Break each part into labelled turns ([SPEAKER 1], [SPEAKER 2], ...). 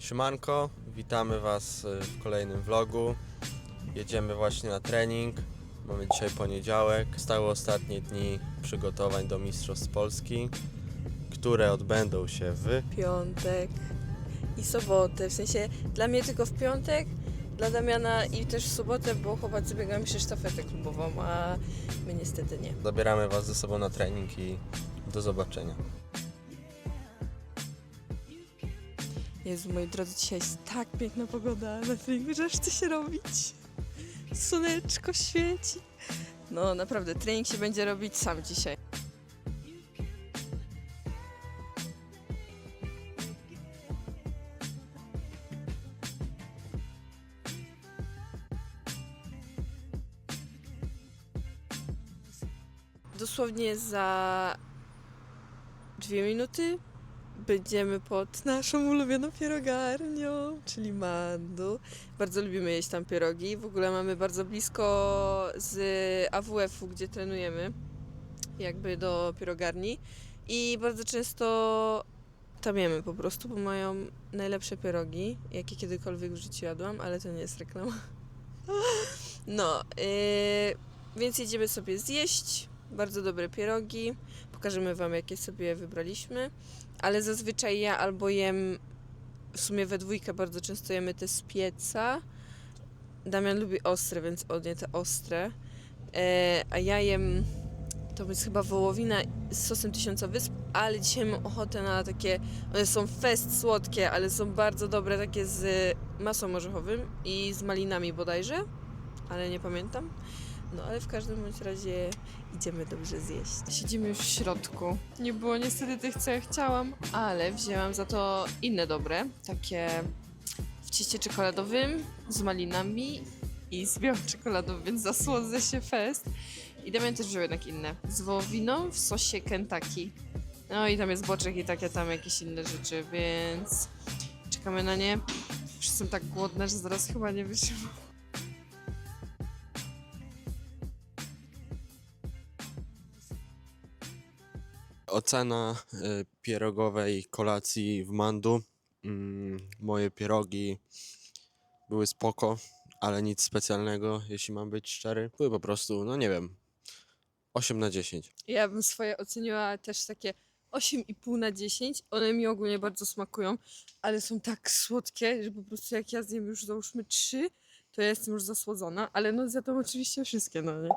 [SPEAKER 1] Szymanko, witamy Was y, w kolejnym vlogu. Jedziemy właśnie na trening. Mamy dzisiaj poniedziałek. Stały ostatnie dni przygotowań do Mistrzostw Polski, które odbędą się w
[SPEAKER 2] piątek i sobotę. W sensie dla mnie tylko w piątek, dla Damiana i też w sobotę, bo chłopacy biegają się sztafetę klubową, a my niestety nie.
[SPEAKER 1] Zabieramy Was ze sobą na trening i do zobaczenia.
[SPEAKER 2] Jezu, moi drodzy, dzisiaj jest tak piękna pogoda na treningu, że aż chce się robić. Słoneczko świeci. No naprawdę, trening się będzie robić sam dzisiaj. Dosłownie za dwie minuty będziemy pod naszą ulubioną pierogarnią, czyli Mandu. Bardzo lubimy jeść tam pierogi. W ogóle mamy bardzo blisko z AWF-u, gdzie trenujemy, jakby do pierogarni. I bardzo często tam jemy po prostu, bo mają najlepsze pierogi, jakie kiedykolwiek w życiu jadłam, ale to nie jest reklama. No, yy, więc jedziemy sobie zjeść. Bardzo dobre pierogi. Pokażemy Wam, jakie sobie wybraliśmy ale zazwyczaj ja albo jem w sumie we dwójkę bardzo często jemy te z pieca. Damian lubi ostre, więc on je te ostre. E, a ja jem to jest chyba wołowina z sosem tysiąca wysp, ale dzisiaj mam ochotę na takie, one są fest słodkie, ale są bardzo dobre, takie z masą orzechowym i z malinami bodajże, ale nie pamiętam. No ale w każdym bądź razie idziemy dobrze zjeść. Siedzimy już w środku. Nie było niestety tych, co ja chciałam, ale wzięłam za to inne dobre, takie w cieście czekoladowym z malinami i z białą czekoladą, więc zasłodzę się fest. I Damian też wziął jednak inne. Z wołowiną w sosie Kentucky. No i tam jest boczek i takie tam jakieś inne rzeczy, więc czekamy na nie. Już jestem tak głodna, że zaraz chyba nie wytrzymam.
[SPEAKER 1] Ocena y, pierogowej kolacji w Mandu. Mm, moje pierogi były spoko, ale nic specjalnego, jeśli mam być szczery. Były po prostu, no nie wiem, 8 na 10.
[SPEAKER 2] Ja bym swoje oceniła też takie 8,5 na 10. One mi ogólnie bardzo smakują, ale są tak słodkie, że po prostu jak ja zjem już załóżmy 3, to ja jestem już zasłodzona, ale no to oczywiście wszystkie, no nie?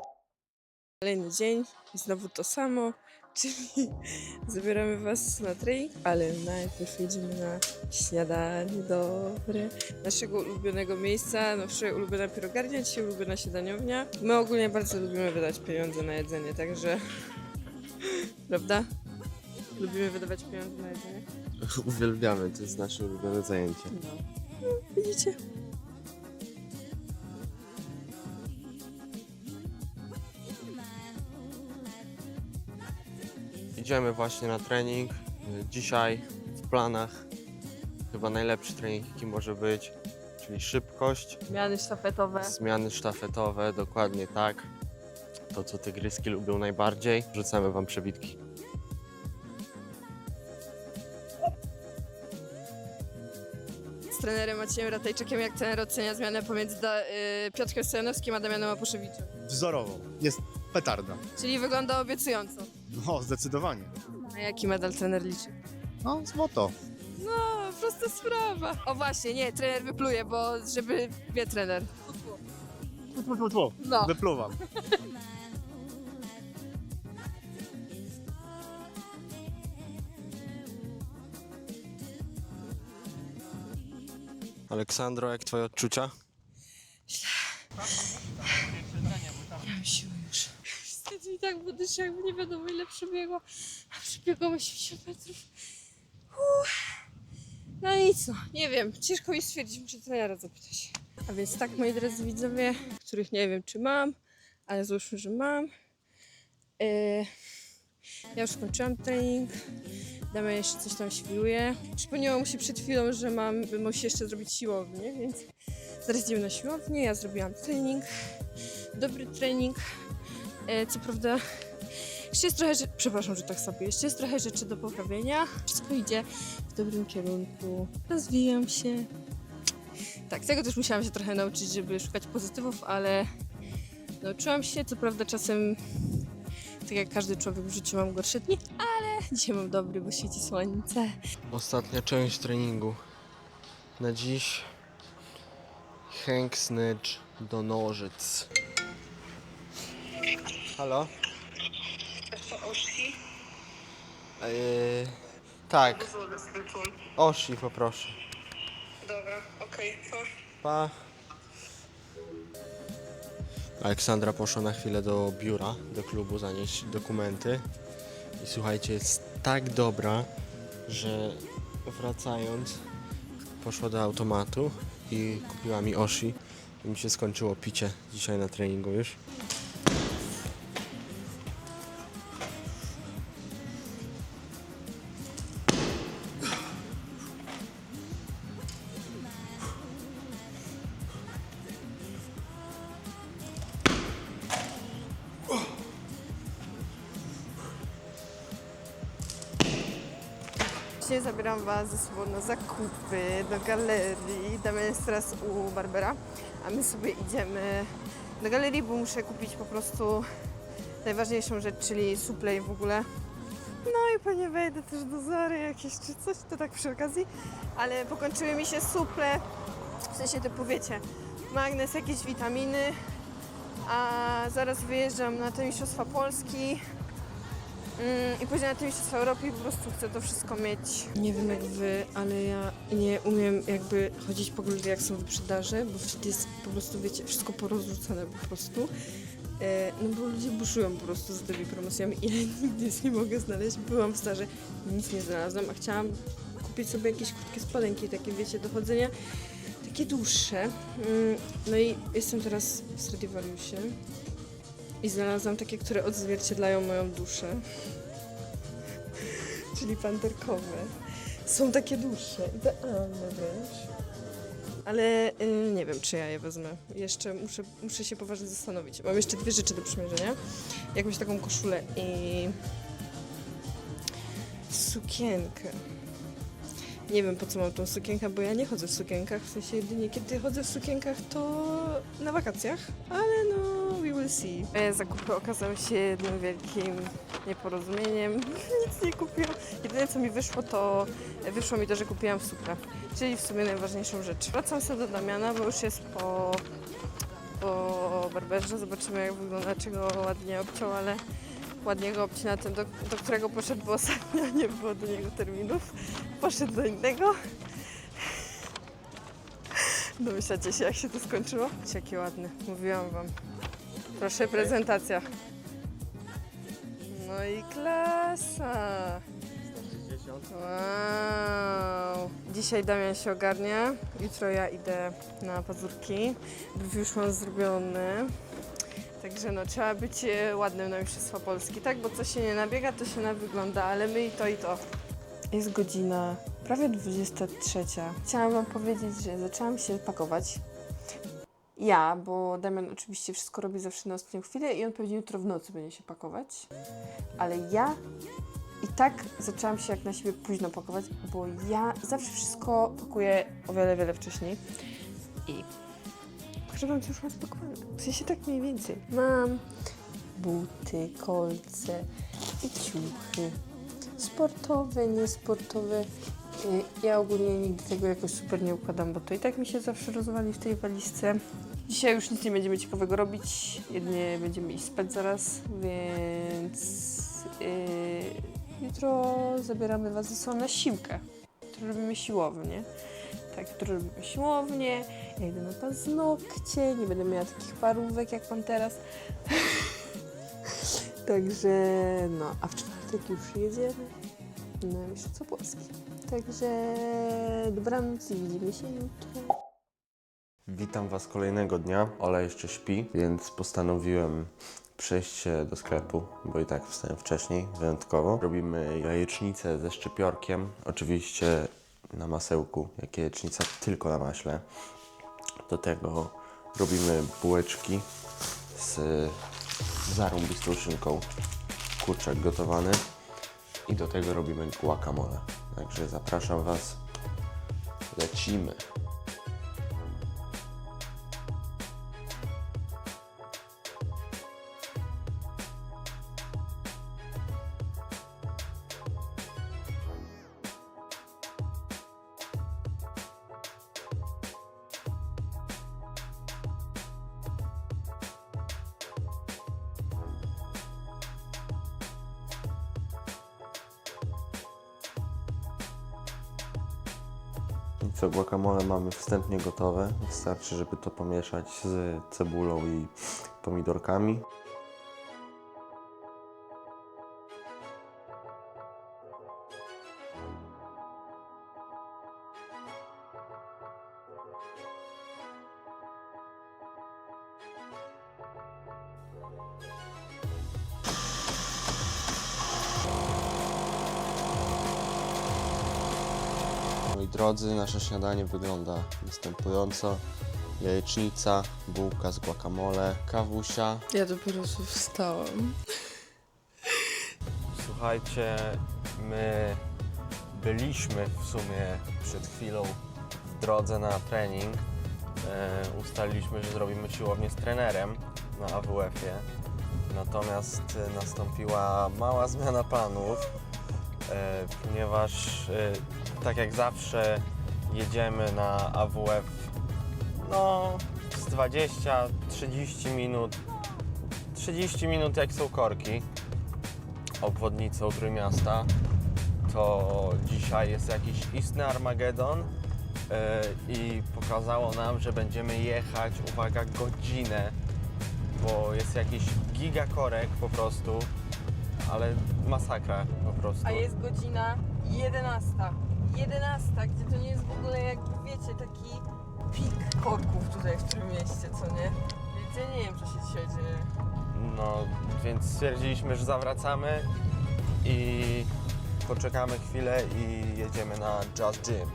[SPEAKER 2] Kolejny dzień, znowu to samo, czyli zabieramy was na trening, ale najpierw jedziemy na śniadanie dobre naszego ulubionego miejsca, no wczoraj ulubiona pierogarnia, dzisiaj ulubiona śniadaniownia. My ogólnie bardzo lubimy wydać pieniądze na jedzenie, także prawda? Lubimy wydawać pieniądze na jedzenie.
[SPEAKER 1] Uwielbiamy, to jest nasze ulubione zajęcie.
[SPEAKER 2] No. no widzicie?
[SPEAKER 1] Idziemy właśnie na trening. Dzisiaj w planach chyba najlepszy trening, jaki może być, czyli szybkość,
[SPEAKER 2] Zmiany sztafetowe.
[SPEAKER 1] zmiany sztafetowe, dokładnie tak. To, co tygryski lubią najbardziej. Rzucamy Wam przebitki.
[SPEAKER 2] Z trenerem Maciejem Ratajczykiem, jak trener ocenia zmianę pomiędzy da, y, Piotrkiem Stojanowskim a Damianem Apuszewiczem.
[SPEAKER 3] wzorową. Jest petarda.
[SPEAKER 2] Czyli wygląda obiecująco.
[SPEAKER 3] No, zdecydowanie.
[SPEAKER 2] Na jaki medal trener liczy?
[SPEAKER 3] No, złoto.
[SPEAKER 2] No, prosta sprawa. O właśnie, nie, trener wypluje, bo żeby, wie trener.
[SPEAKER 3] Tfu, tfu, tfu, tfu.
[SPEAKER 2] No.
[SPEAKER 3] Wypluwam.
[SPEAKER 1] Aleksandro, jak Twoje odczucia?
[SPEAKER 2] Mam siłę już. Wstyd mi tak budy się, jakby nie wiadomo ile przebiegła. A przebiegłam 80 metrów. Uff. No nic, no, nie wiem, ciężko mi stwierdzić, muszę trenera zapytać. A więc tak, moi drodzy widzowie, których nie wiem, czy mam, ale załóżmy, że mam. Yy, ja już skończyłam trening. Damian jeszcze coś tam świruje. Przypomniało mu się przed chwilą, że mam, musi jeszcze zrobić siłownię, więc zaraz idziemy na siłownię. Ja zrobiłam trening, dobry trening. E, co prawda Jeszcze jest trochę, rze- przepraszam, że tak sobie, jeszcze jest trochę rzeczy do poprawienia. Wszystko idzie w dobrym kierunku. Rozwijam się. Tak, tego też musiałam się trochę nauczyć, żeby szukać pozytywów, ale nauczyłam się. Co prawda czasem, tak jak każdy człowiek w życiu mam gorsze dni, ale dzisiaj mam dobry, bo świeci słońce.
[SPEAKER 1] Ostatnia część treningu. Na dziś Hank Snitch do nożyc. Halo?
[SPEAKER 4] Osi?
[SPEAKER 1] Eee, tak. Oshi poproszę.
[SPEAKER 4] Dobra, okej, co?
[SPEAKER 1] Pa. Aleksandra poszła na chwilę do biura, do klubu zanieść dokumenty. I słuchajcie, jest tak dobra, że wracając poszła do automatu i kupiła mi Oshi. I mi się skończyło picie dzisiaj na treningu już.
[SPEAKER 2] Dzisiaj zabieram Was ze sobą na zakupy, do galerii. Damian jest teraz u Barbera, a my sobie idziemy do galerii, bo muszę kupić po prostu najważniejszą rzecz, czyli suplej w ogóle. No i pewnie wejdę też do Zary jakieś czy coś, to tak przy okazji. Ale pokończyły mi się suple, w sensie typu wiecie, magnes, jakieś witaminy, a zaraz wyjeżdżam na te Mistrzostwa Polski. Mm, I później na tym Mistrzostwa Europy i po prostu chcę to wszystko mieć. Nie wiem jak wy, ale ja nie umiem jakby chodzić po galerii jak są wyprzedaże, bo wtedy jest po prostu, wiecie, wszystko porozrzucane po prostu. E, no bo ludzie buszują po prostu za tymi promocjami i ja nic nie mogę znaleźć. Byłam w starze, nic nie znalazłam, a chciałam kupić sobie jakieś krótkie spodenki, takie wiecie, do chodzenia, takie dłuższe. Mm, no i jestem teraz w Stradivariusie i znalazłam takie, które odzwierciedlają moją duszę. Czyli panterkowe. Są takie dłuższe, idealne wręcz. Ale y, nie wiem, czy ja je wezmę. Jeszcze muszę, muszę się poważnie zastanowić. Mam jeszcze dwie rzeczy do przymierzenia. Jakąś taką koszulę i sukienkę. Nie wiem po co mam tą sukienkę, bo ja nie chodzę w sukienkach. W sensie jedynie kiedy chodzę w sukienkach to na wakacjach, ale no we will see. Moje zakupy okazały się jednym wielkim nieporozumieniem. Nic nie kupiłam. Jedyne co mi wyszło to wyszło mi to, że kupiłam suprę. Czyli w sumie najważniejszą rzecz. Wracam sobie do Damiana, bo już jest po, po barberze. Zobaczymy jak wygląda, czy go ładnie obciął, ale ładnie go obcina ten, do, do którego poszedł, bo ostatnio nie było do niego terminów. Poszedł do innego. Domyślacie się, jak się to skończyło? Wiecie, Jaki ładny, mówiłam wam. Proszę, prezentacja. No i klasa. Wow. Dzisiaj Damian się ogarnia, jutro ja idę na pazurki. Brwi już mam zrobione. Także no, trzeba być e, ładnym na Mistrzostwa Polski, tak? Bo co się nie nabiega, to się na wygląda, ale my i to i to. Jest godzina prawie 23. Chciałam wam powiedzieć, że zaczęłam się pakować. Ja, bo Damian oczywiście wszystko robi zawsze na ostatnią chwilę i on pewnie jutro w nocy będzie się pakować. Ale ja i tak zaczęłam się jak na siebie późno pakować, bo ja zawsze wszystko pakuję o wiele, wiele wcześniej. I już mam spakowane. W sensie tak mniej więcej. Mam buty, kolce ciuchy. Sportowe, niesportowe. Y, Ja ogólnie nigdy tego jakoś super nie układam, bo to i tak mi się zawsze rozwali w tej walizce. Dzisiaj już nic nie będziemy ciekawego robić, jedynie będziemy iść spać zaraz, więc yy, jutro zabieramy Was ze sobą na siłkę. Jutro robimy siłownię. Tak, jutro robimy siłownię, ja idę na paznokcie, nie będę miała takich parówek jak Pan teraz. Także no, a w czwartek już jedziemy na Mistrzostwo Polski. Także dobranoc i widzimy się jutro.
[SPEAKER 5] Witam Was kolejnego dnia. Ola jeszcze śpi, więc postanowiłem przejść się do sklepu, bo i tak wstałem wcześniej, wyjątkowo. Robimy jajecznicę ze szczypiorkiem, oczywiście na masełku, jak jajecznica tylko na maśle. Do tego robimy bułeczki z zarąbistą szynką. kurczak gotowany i do tego robimy guacamole. Także zapraszam Was. Lecimy. Co, guacamole mamy wstępnie gotowe. Wystarczy, żeby to pomieszać z cebulą i pomidorkami.
[SPEAKER 1] Drodzy, nasze śniadanie wygląda następująco. Jajecznica, bułka z guacamole, kawusia.
[SPEAKER 2] Ja dopiero co wstałam.
[SPEAKER 1] Słuchajcie, my byliśmy w sumie przed chwilą w drodze na trening. E, ustaliliśmy, że zrobimy siłownię z trenerem na AWF-ie. Natomiast e, nastąpiła mała zmiana planów, e, ponieważ e, tak jak zawsze jedziemy na AWF no z 20-30 minut 30 minut jak są korki obwodnicą Trójmiasta, to dzisiaj jest jakiś istny Armagedon e, i pokazało nam, że będziemy jechać, uwaga, godzinę, bo jest jakiś gigakorek po prostu, ale masakra po prostu.
[SPEAKER 2] A jest godzina 11. 11, gdzie to nie jest w ogóle jakby wiecie, taki pik korków tutaj w tym mieście, co nie? Więc ja nie wiem, co się dzisiaj dzieje.
[SPEAKER 1] No, więc stwierdziliśmy, że zawracamy i poczekamy chwilę i jedziemy na Jazz Gym.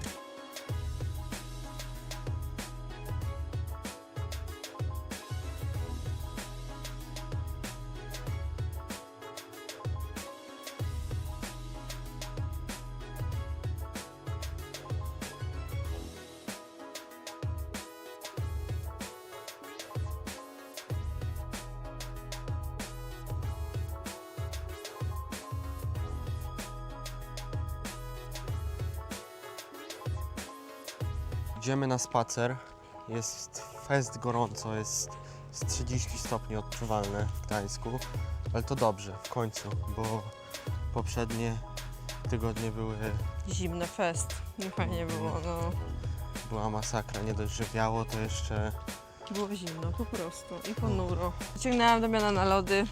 [SPEAKER 1] Idziemy na spacer. Jest fest gorąco, jest z 30 stopni odczuwalne w Gdańsku, ale to dobrze w końcu, bo poprzednie tygodnie były,
[SPEAKER 2] Zimny fest. Nie fajnie było, no.
[SPEAKER 1] była masakra. Nie dość, że wiało, to jeszcze
[SPEAKER 2] Było zimno po prostu i ponuro. Ciągnęłam Damiana na lody,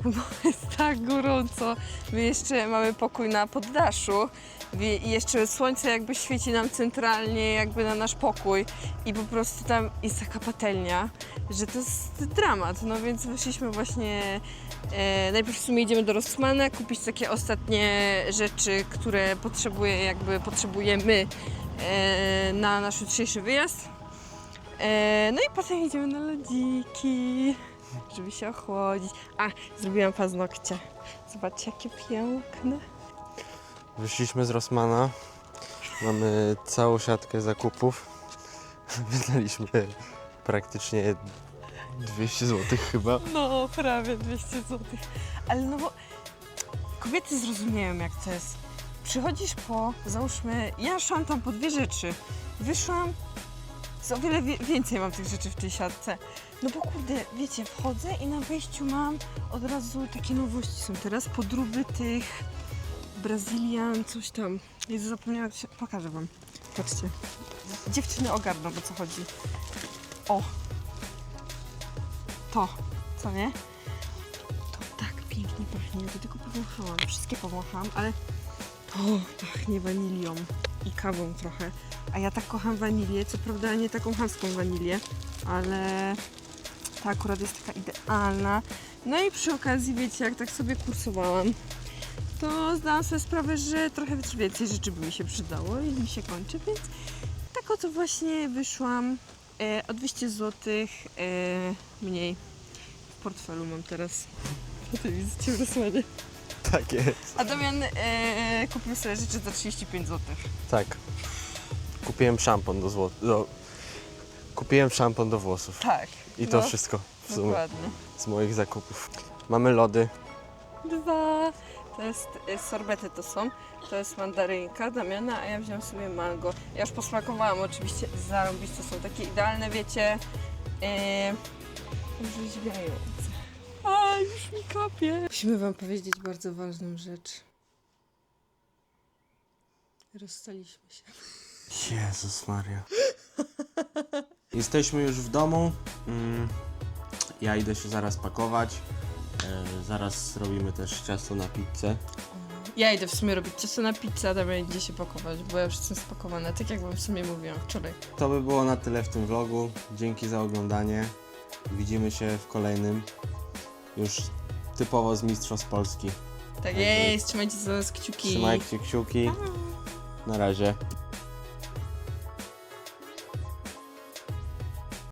[SPEAKER 2] bo jest tak gorąco. My jeszcze mamy pokój na poddaszu i jeszcze słońce jakby świeci nam centralnie jakby na nasz pokój i po prostu tam jest taka patelnia, że to jest dramat. No więc wyszliśmy właśnie, e, najpierw w sumie idziemy do Rossmana kupić takie ostatnie rzeczy, które potrzebuje, jakby potrzebujemy e, na nasz jutrzejszy wyjazd. E, no i potem idziemy na lodziki, żeby się ochłodzić. A, zrobiłam paznokcie. Zobaczcie, jakie piękne.
[SPEAKER 1] wyszliśmy z Rossmana. Mamy całą siatkę zakupów. Wydaliśmy praktycznie 200 zł chyba.
[SPEAKER 2] No, prawie 200 zł. Ale no bo kobiety zrozumieją, jak to jest. Przychodzisz po, załóżmy, ja szłam tam po dwie rzeczy. Wyszłam, o wiele wie- więcej mam tych rzeczy w tej siatce. No bo kurde, wiecie, wchodzę i na wejściu mam od razu takie nowości są teraz, podróby tych Brazylian, coś tam. Jezu, zapomniałam, się- pokażę wam. Patrzcie. Dziewczyny ogarną, o co chodzi. O, to, co nie? To tak pięknie pachnie. Ja do tego powąchałam. Wszystkie powąchałam, ale to pachnie wanilią i kawą trochę. A ja tak kocham wanilię, co prawda nie taką chamską wanilię, ale ta akurat jest taka idealna. No i przy okazji, wiecie, jak tak sobie kursowałam, to zdałam sobie sprawę, że trochę więcej rzeczy by mi się przydało i mi się kończy, więc tak oto właśnie wyszłam e, o 200 zł e, mniej w portfelu mam teraz. Ty widzicie w Rosmanie.
[SPEAKER 1] Tak jest.
[SPEAKER 2] A Damian e, kupił sobie rzeczy za 35 zł.
[SPEAKER 1] Tak. Kupiłem szampon do zło... Do... Kupiłem szampon do włosów.
[SPEAKER 2] Tak.
[SPEAKER 1] I to
[SPEAKER 2] no,
[SPEAKER 1] wszystko w sumie
[SPEAKER 2] Dokładnie.
[SPEAKER 1] z moich zakupów. Mamy lody.
[SPEAKER 2] Dwa. To jest, e, sorbety to są. To jest mandarynka Damiana, a ja wziąłem sobie mango. Ja już posmakowałam oczywiście, zarąbiste są takie idealne, wiecie, orzeźwiające. A, już mi kapie. Musimy wam powiedzieć bardzo ważną rzecz. Rozstaliśmy się.
[SPEAKER 1] Jezus Maria. Jesteśmy już w domu. Mm, Ja idę się zaraz pakować. E, zaraz robimy też ciasto na pizzę.
[SPEAKER 2] Ja idę w sumie robić ciasto na pizzę, a Damian idzie się pakować, bo ja już jestem spakowana, tak jak wam w sumie mówiłam wczoraj.
[SPEAKER 1] To by było na tyle w tym vlogu. Dzięki za oglądanie. Widzimy się w kolejnym. Już typowo z Mistrzostw Polski.
[SPEAKER 2] Tak jest, trzymajcie za nas kciuki.
[SPEAKER 1] Trzymajcie kciuki. Na razie.